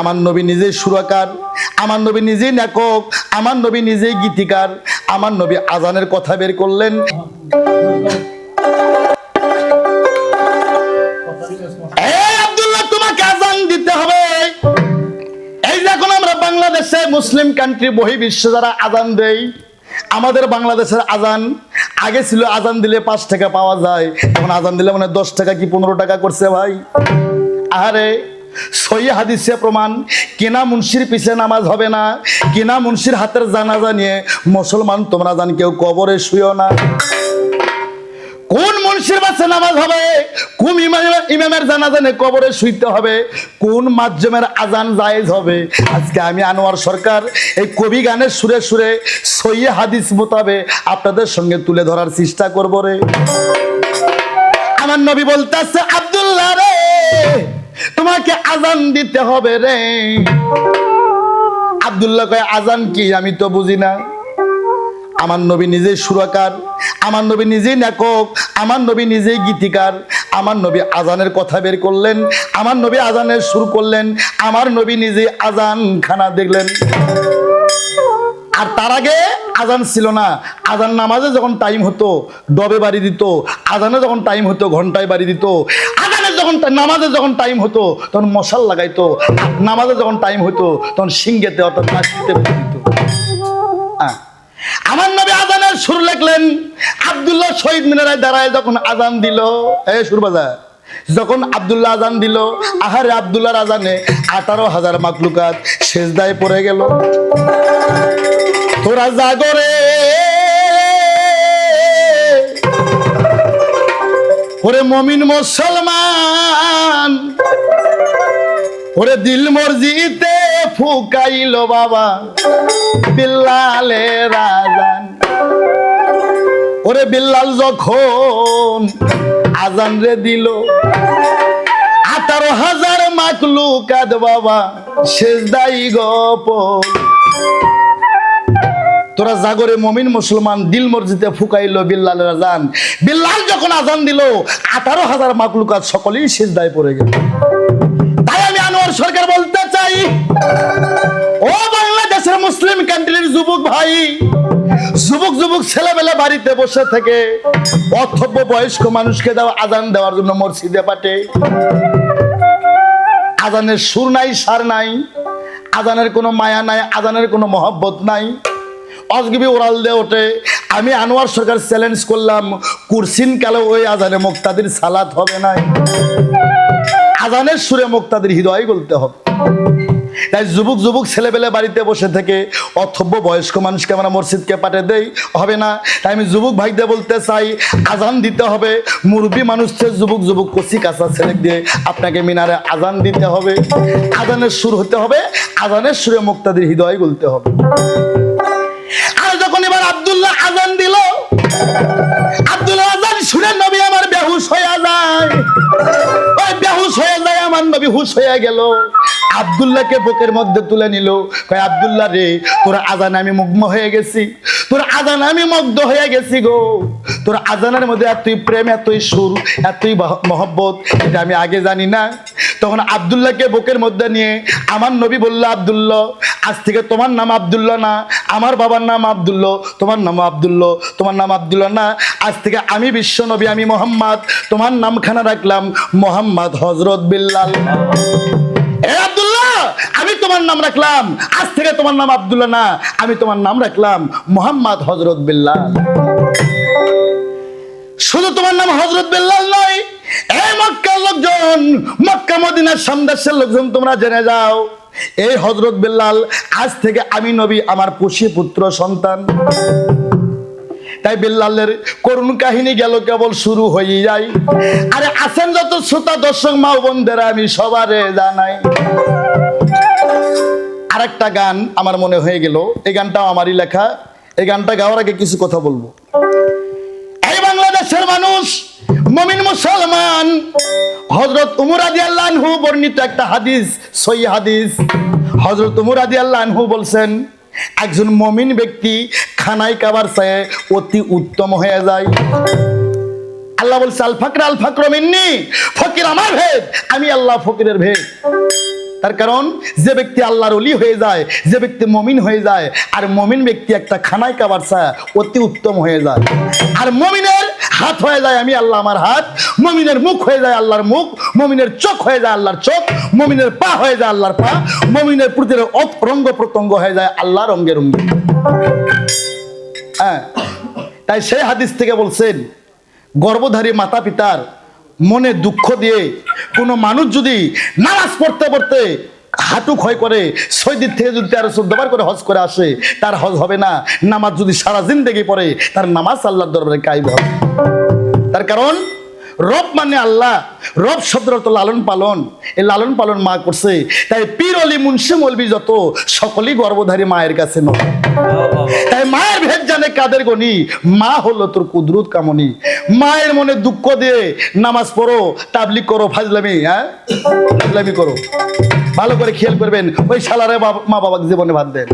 আমার নবী নিজেই সুরাকার, আমার নবী নিজেই নাকক আমার নবী নিজেই গীতিকার, আমার নবী আজানের কথা বের করলেন। আজান দিতে হবে। এই যে এখন আমরা বাংলাদেশে মুসলিম কান্ট্রি বহি বিশ্ব যারা আজান দেয়, আমাদের বাংলাদেশের আজান আগে ছিল আজান দিলে পাঁচ টাকা পাওয়া যায়, এখন আজান দিলে মানে দশ টাকা কি পনেরো টাকা করছে ভাই? আরে সই হাদিসে প্রমাণ, কেনা মুন্সির পিছে নামাজ হবে না, কেনা মুন্সির হাতের জানাজা নিয়ে মুসলমান তোমরা জান কেউ কবরে শুয়েও না। কোন মুন্সির বাসে নামাজ হবে, কোন ইমাম- ইমামের জানাজানে কবরে শুইতে হবে, কোন মাধ্যমের আজান জায়েজ হবে? আজকে আমি আনোয়ার সরকার এই কবি গানের সুরে সুরে সই হাদিস মোতাবে আপনাদের সঙ্গে তুলে ধরার চেষ্টা করব রে। আমার নবী বলতেছে, আব্দুল্লাহ রে! তোমাকে আজান দিতে হবে রে। আব্দুল্লাহ কয়, আজান কি? আমি তো বুঝি না। আমার নবী নিজেই সুরাকার, আমার নবী নিজেই নাকক আমার নবী নিজেই গীতিকার, আমার নবী আজানের কথা বের করলেন, আমার নবী আজানের সুর করলেন, আমার নবী নিজেই আজান খানা দেখলেন। আর তার আগে আজান ছিল না। আজান নামাজে যখন টাইম হতো, ডবে বাড়ি দিত, আজানে যখন টাইম হতো, ঘন্টায় বাড়ি দিত। আজানে যখন নামাজে যখন টাইম হতো, তখন মশাল লাগাইতো। নামাজে যখন টাইম হতো তখন সিঙ্গেতে অর্থাৎ নাচিতে দিত। হ্যাঁ। আমার নবী আজানের সুর লেখলেন, আব্দুল্লাহ শহীদ মিনারায় দাঁড়ায় যখন আজান দিল, এ সুরবাজার যখন আব্দুল্লাহ আজান দিল, আহারে আব্দুল্লাহর আজানে আঠারো হাজার মাকলুকাত সেজদায় পড়ে গেল। তোরা জাগরে ওরে মমিন মুসলমান, ওরে দিল মর্জিতে ফুকাইল বাবা বিল্লালে রাজান ওরে বিল্লাল যখন আজান রে দিল, আঠারো হাজার মাকলু কাদ বাবা শেষদাই গপন। তোরা জাগরে মমিন মুসলমান, দিল মসজিদে ফুকাইলো বিল্লাল আজান। বিল্লাল যখন আজান দিল, আঠারো হাজার মাকলুকাত সকলেই শেষদায় পড়ে গেল। তাই আমি আনোয়ার সরকার বলতে চাই, ও বাংলাদেশের মুসলিম কান্ট্রির যুবক ভাই, যুবক যুবক ছেলেবেলা বাড়িতে বসে থেকে অথব্য বয়স্ক মানুষকে দেওয়া আজান দেওয়ার জন্য মসজিদে পাঠে। আজানের সুর নাই, সার নাই, আজানের কোনো মায়া নাই, আজানের কোনো মহব্বত নাই। অজগবি ওরাল দিয়ে ওঠে। আমি আনোয়ার সরকার চ্যালেঞ্জ করলাম, কুরসিন কালে ওই আজানে মুক্তাদির সালাত হবে নাই। আজানের সুরে মুক্তাদির হৃদয় বলতে হবে। তাই যুবক যুবক ছেলেবেলে বাড়িতে বসে থেকে অথব্য বয়স্ক মানুষকে আমরা মসজিদকে পাঠিয়ে দেই, হবে না। তাই আমি যুবক ভাইদের বলতে চাই, আজান দিতে হবে। মুরব্বী মানুষদের যুবক যুবক কচি কাঁচা ছেলে দিয়ে আপনাকে মিনারে আজান দিতে হবে। আজানের সুর হতে হবে, আজানের সুরে মুক্তাদির হৃদয় বলতে হবে। নবী হুশ হয়ে গেল। আব্দুল্লাহকে বুকের মধ্যে তুলে নিল। কয়, আব্দুল্লাহ রে, তোর আজান আমি মুগ্ধ হয়ে গেছি। তোর আজান আমি মুগ্ধ হয়ে গেছি গো। তোর আজানের মধ্যে এতই প্রেম, এতই সুর, এতই মহ- মহব্বত, এটা আমি আগে জানি না। তখন আব্দুল্লাহকে বুকের মধ্যে নিয়ে আমার নবী বলল, আব্দুল্লাহ, আজ থেকে তোমার নাম আব্দুল্লাহ না। আমার বাবার নাম আব্দুল্লাহ, তোমার নাম আব্দুল্লাহ, তোমার নাম আব্দুল্লাহ না। আজ থেকে আমি বিশ্ব নবী, আমি মোহাম্মদ। তোমার নামখানা রাখলাম মোহাম্মদ হজরত বিল্লাল। এ আব্দুল্লাহ, আমি তোমার নাম রাখলাম। আজ থেকে তোমার নাম আব্দুল্লাহ না, আমি তোমার নাম রাখলাম মোহাম্মদ হজরত বিল্লাল। শুধু তোমার নাম হজরত বিল্লাল নয় এই মক্কার লোকজন, মক্কা মদিনার সামদাসের লোকজন, তোমরা জেনে যাও, এই হজরত বিল্লাল আজ থেকে আমি নবী, আমার পুষি পুত্র সন্তান। তাই বিল্লালের করুণ কাহিনী গেল কেবল শুরু হয়ে যায় আরে আছেন যত শ্রোতা, দর্শক, মা বোনদের, আমি সবারে জানাই। আরেকটা গান আমার মনে হয়ে গেল, এই গানটাও আমারই লেখা। এই গানটা গাওয়ার আগে কিছু কথা বলব। এই বাংলাদেশের মানুষ, মমিন মুসলমান হজরত উমর আদি আল্লাহু বর্ণিত একটা হাদিস সই হাদিস। হজরত উমর আদি আল্লাহু বলছেন একজন মমিন ব্যক্তি খানায় কাবার চায়, অতি উত্তম হয়ে যায়। আল্লাহ বলছে আল ফাকর আল ফাকর মিন্নি, ফকির আমার ভেদ, আমি আল্লাহ ফকিরের ভেদ। তার কারণ, যে ব্যক্তি আল্লাহর অলি হয়ে যায়, যে ব্যক্তি মমিন হয়ে যায়, আর মমিন ব্যক্তি একটা খানায় কাবারসা অতি উত্তম হয়ে যায়। আর মমিনের হাত হয়ে যায় আমি আল্লাহ আমার হাত, মমিনের মুখ হয়ে যায় আল্লাহর মুখ, মমিনের চোখ হয়ে যায় আল্লাহর চোখ, মমিনের পা হয়ে যায় আল্লাহর পা, মমিনের প্রতি রঙ্গ প্রত্যঙ্গ হয়ে যায় আল্লাহ রঙ্গে রঙ্গে। হ্যাঁ তাই সেই হাদিস থেকে বলছেন, গর্ভধারী মাতা পিতার মনে দুঃখ দিয়ে কোনো মানুষ যদি নামাজ পড়তে পড়তে হাঁটু ক্ষয় করে সৈদির থেকে যদি তেরো চোদ্দ বার করে হজ করে আসে, তার হজ হবে না। নামাজ যদি সারা জিন্দগি পড়ে, তার নামাজ আল্লাহর দরবারে কাইব হবে। তার কারণ? রব মানে আল্লাহ। রব শব্দের অর্থ লালন পালন। এই লালন পালন মা করছে। তাই পীর অলি মুন্সি মলবি যত, সকলেই গর্ভধারী মায়ের কাছে নয়। তাই মায়ের ভেদ জানে কাদের গনি? মা হলো তোর কুদরুত কামনি। মায়ের মনে দুঃখ দিয়ে নামাজ পড়ো তাবলিক করো, ফাজলামি হ্যাঁ? ফাজলামি করো। ভালো করে খেয়াল করবেন, ওই বাবা- মা বাবাকে জীবনে ভাত দেন।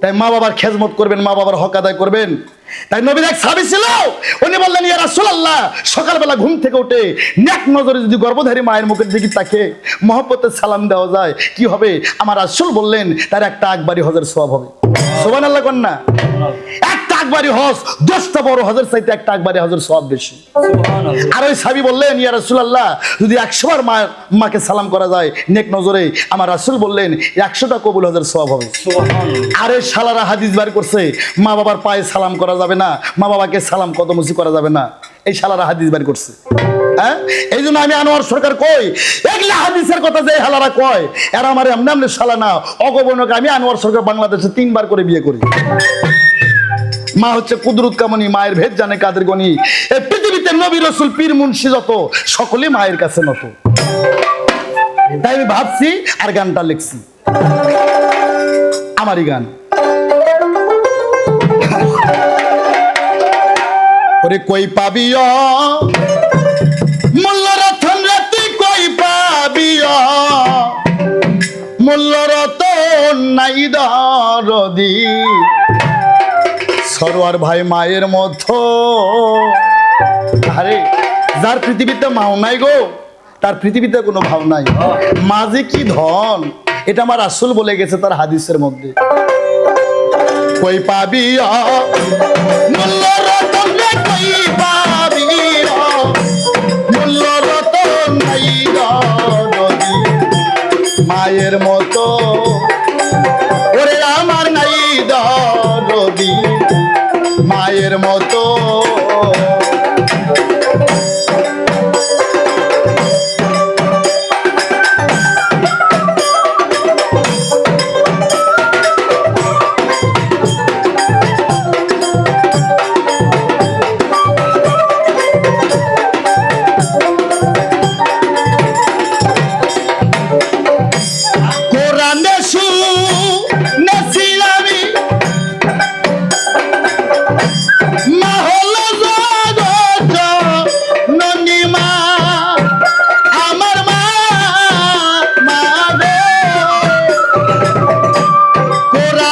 তাই মা বাবার খেজমত করবেন, মা বাবার হক আদায় করবেন। তাই নবীর এক সাবি ছিল, উনি বললেন, ইয়া রাসূলুল্লাহ, সকালবেলা ঘুম থেকে উঠে নেক নজরে যদি গর্ভধারী মায়ের মুখের দিকে তাকে মহব্বতের সালাম দেওয়া যায়, কি হবে? আমার রাসূল বললেন, তার একটা আকবারি হজের সওয়াব হবে। সুবহানাল্লাহ কন্যা। একটা আকবারি হজ দশটা বড় হজের চাইতে একটা আকবারি হজের সওয়াব বেশি। আর ওই সাবি বললেন ইয়া রাসূলুল্লাহ যদি একশো বার মা মাকে সালাম করা যায় নেক নজরে আমার রাসূল বললেন একশোটা কবুল হজের সওয়াব হবে। আরে শালারা হাদিস বার করছে মা বাবার পায়ে সালাম করা যাবে না মা বাবাকে সালাম কদমসি করা যাবে না। এই শালারা হাদিস বার করছে। হ্যাঁ? এই জন্য আমি আনোয়ার সরকার কই এগুলা হাদিসের কথা যে হালারা কয় এরা আমার এমনি এমনি শালা না অগবনকে আমি আনোয়ার সরকার বাংলাদেশে তিনবার করে বিয়ে করি। মা হচ্ছে কুদরত কামনি, মায়ের ভেদ জানে কাদের গনি। এই পৃথিবীতে নবী রসুল পীর মুন্সি যত, সকলে মায়ের কাছে নত। তাই আমি ভাবছি আর গানটা লিখছি। আমারই গান। ওরে কই পাবিও মূল্য রতন রাতি কই পাবিও মূল্য রতন নাই দরদি। সরোয়ার ভাই মায়ের মতো আরে, যার পৃথিবীতে মাও নাই গো, তার পৃথিবীতে কোনো ভাব নাই। মাঝে কি ধন? এটা আমার আসল বলে গেছে তার হাদিসের মধ্যে। কই পাবি মায়ের মতো। ওরে আমার নাই দরদি মায়ের মতো।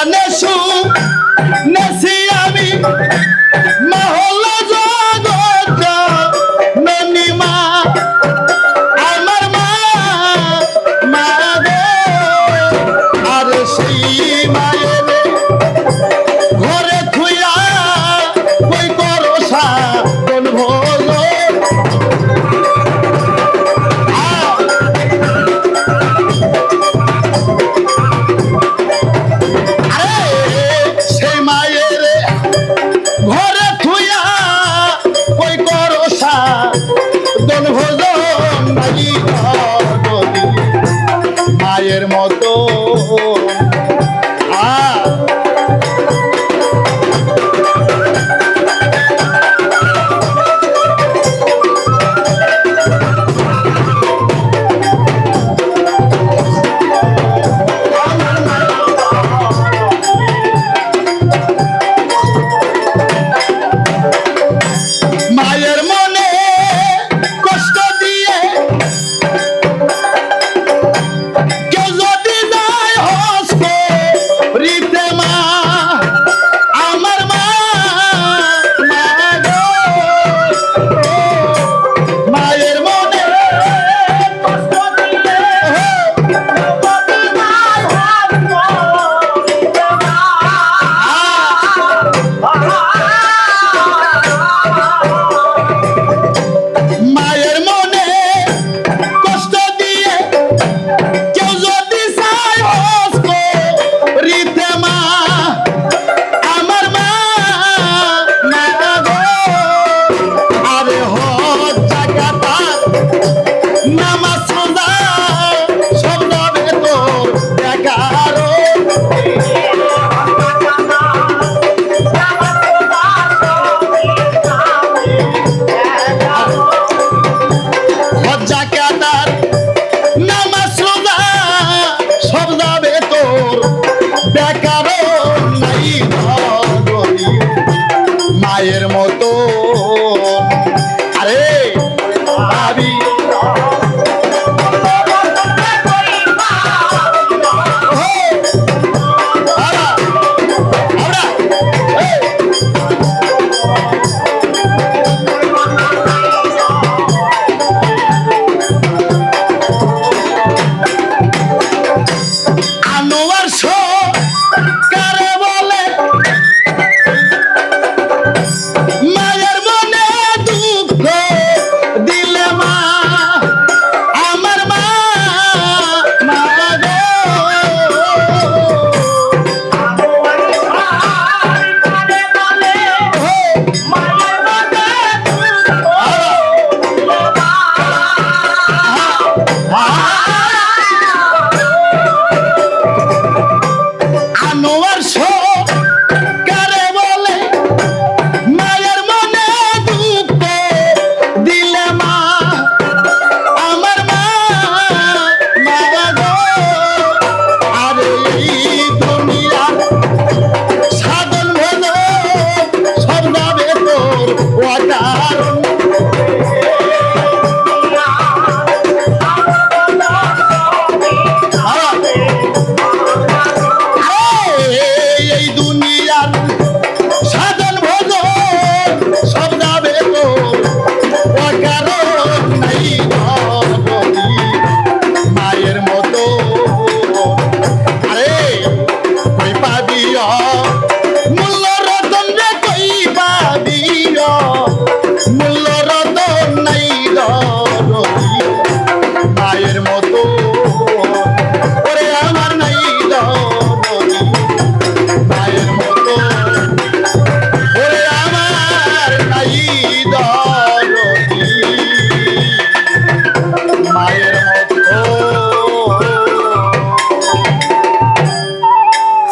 কোরআনে শুনেছি আমি মা